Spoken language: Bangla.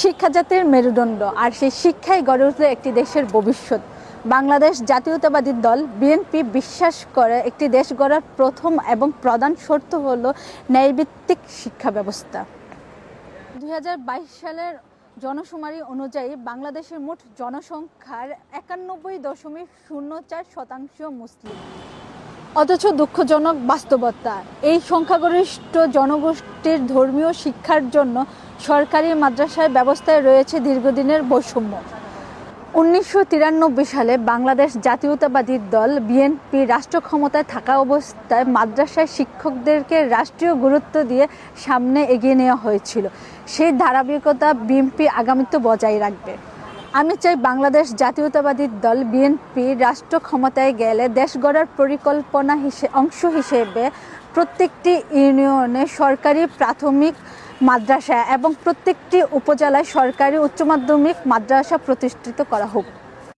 শিক্ষা জাতির মেরুদণ্ড আর সেই শিক্ষাই গড়ে উঠলে একটি দেশের ভবিষ্যৎ। বাংলাদেশ জাতীয়তাবাদী দল বিএনপি বিশ্বাস করে একটি দেশ গড়ার প্রথম এবং প্রধান শর্ত হলো ন্যায়ভিত্তিক শিক্ষা ব্যবস্থা। দুই হাজার বাইশ সালের জনশুমারি অনুযায়ী বাংলাদেশের মোট জনসংখ্যার একানব্বই দশমিক শূন্য চার শতাংশ মুসলিম। অথচ দুঃখজনক বাস্তবতা। এই সংখ্যাগরিষ্ঠ জনগোষ্ঠীর ধর্মীয় শিক্ষার জন্য সরকারি মাদ্রাসার ব্যবস্থায় রয়েছে দীর্ঘদিনের বৈষম্য। উনিশশো তিরানব্বই সালে বাংলাদেশ জাতীয়তাবাদী দল বিএনপি রাষ্ট্র ক্ষমতায় থাকা অবস্থায় মাদ্রাসায় শিক্ষকদেরকে রাষ্ট্রীয় গুরুত্ব দিয়ে সামনে এগিয়ে নেওয়া হয়েছিল। সেই ধারাবাহিকতা বিএনপি আগামীতে বজায় রাখবে। আমি চাই বাংলাদেশ জাতীয়তাবাদী দল বিএনপি রাষ্ট্র ক্ষমতায় গেলে দেশ গড়ার পরিকল্পনা অংশ হিসেবে প্রত্যেকটি ইউনিয়নে সরকারি প্রাথমিক মাদ্রাসা এবং প্রত্যেকটি উপজেলায় সরকারি উচ্চ মাধ্যমিক মাদ্রাসা প্রতিষ্ঠিত করা হোক।